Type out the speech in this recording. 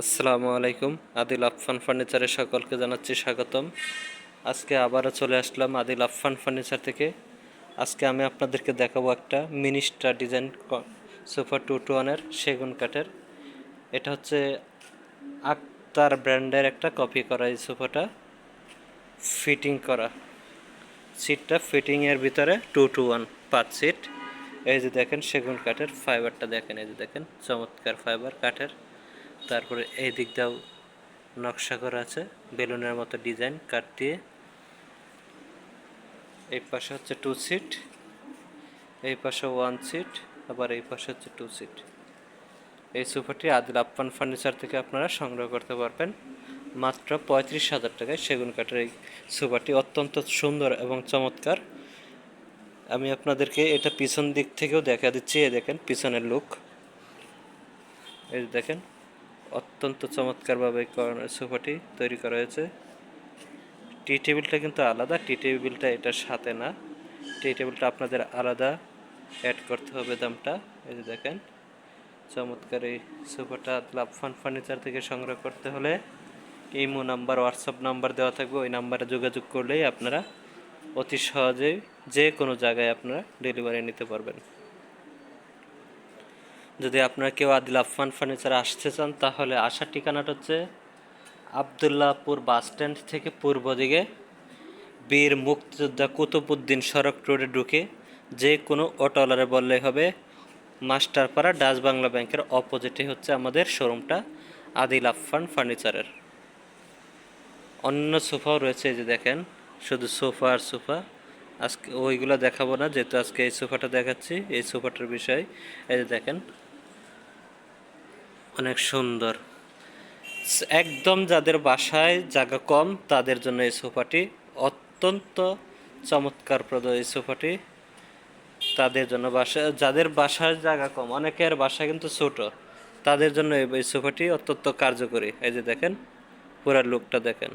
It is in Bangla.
আসসালামু আলাইকুম, আদিল আফফান ফার্নিচারে সকলকে জানাচ্ছি স্বাগতম। আজকে আবারও চলে আসলাম আদিল আফফান ফার্নিচার থেকে। আজকে আমি আপনাদেরকে দেখাবো একটা minister design super two two ওয়ানের সেগুন কাঠের। এটা হচ্ছে আক্তার ব্র্যান্ডের একটা কপি করা এই সোফাটা ফিটিং করা। সিটটা ফিটিংয়ের ভিতরে টু টু ওয়ান পাঁচ সিট। এই যে দেখেন সেগুন কাঠের ফাইবারটা দেখেন, এই যে দেখেন চমৎকার ফাইবার কাঠের। তারপরে এই দিক দিয়েও নকশা করা আছে। বেলুনের মতো ডিজাইন, কাঠ দিয়ে। এই পাশে হচ্ছে টু সিট এই পাশে ওয়ান সিট আবার এই পাশে হচ্ছে টু সিট এই সোফাটি আদিল আপ্পান ফার্নিচার থেকে আপনারা সংগ্রহ করতে পারবেন। মাত্র পঁয়ত্রিশ হাজার টাকায় সেগুন কাঠের এই সোফাটি অত্যন্ত সুন্দর এবং চমৎকার। আমি আপনাদেরকে এটা পিছন দিক থেকেও দেখা দিচ্ছি, এই দেখেন, পিছনের লুক এই দেখেন অত্যন্ত চমৎকারভাবে সোফাটি তৈরি করা হয়েছে। টি টেবিলটা কিন্তু আলাদা, টি টেবিলটা এটার সাথে না। টি টেবিলটা আপনাদের আলাদা অ্যাড করতে হবে দামটা। এই যে দেখেন, চমৎকার এই সোফাটা লাভফান ফার্নিচার থেকে সংগ্রহ করতে হলে ইমো নাম্বার, হোয়াটসঅ্যাপ নাম্বার দেওয়া থাকবে। ওই নাম্বারে যোগাযোগ করলেই আপনারা অতি সহজেই যে কোনো জায়গায় আপনারা ডেলিভারি নিতে পারবেন। যদি আপনারা কেউ আদিল আফফান ফার্নিচার আসতে চান, তাহলে আসার ঠিকানাটা হচ্ছে আবদুল্লাহপুর বাস স্ট্যান্ড থেকে পূর্ব দিকে বীর মুক্তিযোদ্ধা কুতুবুদ্দিন সড়ক রোডে ঢুকে যে কোনো অটোওয়ালারে বললেই হবে, মাস্টারপাড়া ডাচ বাংলা ব্যাংকের অপোজিটে হচ্ছে আমাদের শোরুমটা আদিল আফফান ফার্নিচারের। অন্য সোফাও রয়েছে এই যে দেখেন, শুধু সোফা আর সোফা। আজকে ওইগুলো দেখাবো না, যেহেতু আজকে এই সোফাটা দেখাচ্ছি, এই সোফাটার বিষয়। এই যে দেখেন অনেক সুন্দর। একদম যাদের বাসায় জায়গা কম, তাদের জন্য এই সোফাটি অত্যন্ত চমৎকারপ্রদ এই সোফাটি। তাদের জন্য বাসা যাদের বাসায় জায়গা কম, অনেকের বাসা কিন্তু ছোট, তাদের জন্য এই সোফাটি অত্যন্ত কার্যকরী। এই যে দেখেন পুরা লুকটা দেখেন।